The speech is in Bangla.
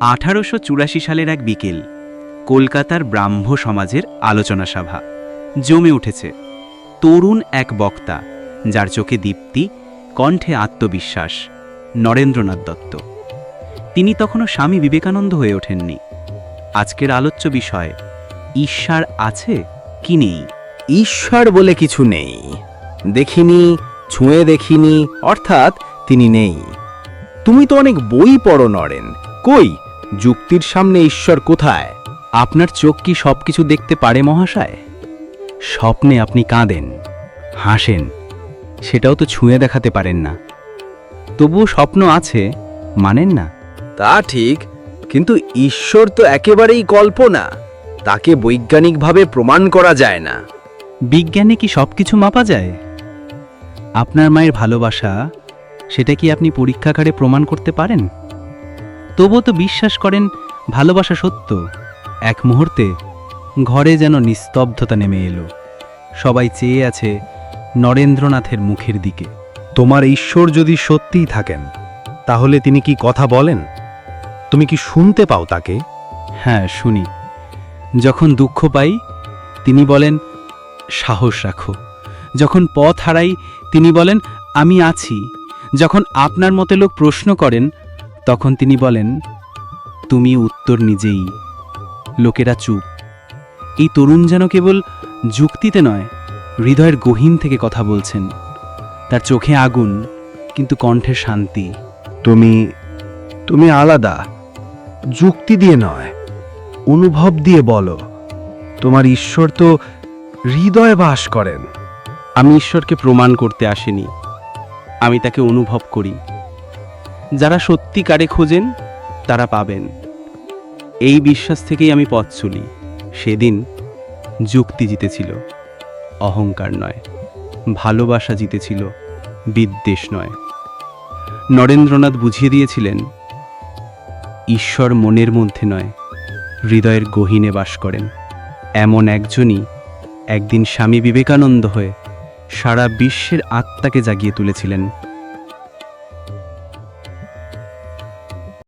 আঠারোশো চুরাশি সালের এক বিকেল কলকাতার ব্রাহ্ম সমাজের আলোচনা সভা। জমে উঠেছে, তরুণ এক বক্তা, যার চোখে দীপ্তি, কণ্ঠে আত্মবিশ্বাস, নরেন্দ্রনাথ দত্ত। তিনি তখনও স্বামী বিবেকানন্দ হয়ে ওঠেননি। আজকের আলোচ্য বিষয়, ঈশ্বর আছে কি নেই? ঈশ্বর বলে কিছু নেই। দেখিনি, ছুঁয়ে দেখিনি, অর্থাৎ তিনি নেই। তুমি তো অনেক বই পড়ো নরেন। কই? যুক্তির সামনে ঈশ্বর কোথায়? আপনার চোখ কি সব কিছু দেখতে পারে মহাশয়? স্বপ্নে আপনি কাঁদেন হাসেন সেটাও তো ছুঁয়ে দেখাতে পারেন না। তবুও স্বপ্ন আছে মানেন না। তা ঠিক কিন্তু ঈশ্বর তো একেবারেই কল্পনা তাকে বৈজ্ঞানিকভাবে প্রমাণ করা যায় না। বিজ্ঞানে কি সব কিছু মাপা যায়? আপনার মায়ের ভালোবাসা সেটা কি আপনি পরীক্ষাগারে প্রমাণ করতে পারেন? তবুও তো বিশ্বাস করেন ভালোবাসা সত্য। এক মুহূর্তে ঘরে যেন নিস্তব্ধতা নেমে এলো। সবাই চেয়ে আছে নরেন্দ্রনাথের মুখের দিকে। তোমার ঈশ্বর যদি সত্যিই থাকেন, তাহলে তিনি কি কথা বলেন? তুমি কি শুনতে পাও তাকে? হ্যাঁ শুনি। যখন দুঃখ পাই, তিনি বলেন, সাহস রাখো। যখন পথ হারাই, তিনি বলেন, আমি আছি। যখন আপনার মতে লোক প্রশ্ন করেন তখন তিনি বলেন তুমি উত্তর নিজেই। লোকেরা চুপ। এই তরুণ যেন কেবল যুক্তিতে নয় হৃদয়ের গহীন থেকে কথা বলছেন। তার চোখে আগুন কিন্তু কণ্ঠে শান্তি। তুমি তুমি আলাদা। যুক্তি দিয়ে নয় অনুভব দিয়ে বলো। তোমার ঈশ্বর তো হৃদয়ে বাস করেন। আমি ঈশ্বরকে প্রমাণ করতে আসিনি। আমি তাকে অনুভব করি। যারা সত্যিকারে খোঁজেন, তারা পাবেন। এই বিশ্বাস থেকেই আমি পথ চলি। সেদিন যুক্তি জিতেছিল। অহংকার নয়, ভালোবাসা জিতেছিল, বিদ্বেষ নয়। নরেন্দ্রনাথ বুঝিয়ে দিয়েছিলেন, ঈশ্বর মনের মধ্যে নয়, হৃদয়ের গহীনে বাস করেন। এমন একজনই একদিন স্বামী বিবেকানন্দ হয়ে সারা বিশ্বের আত্মাকে জাগিয়ে তুলেছিলেন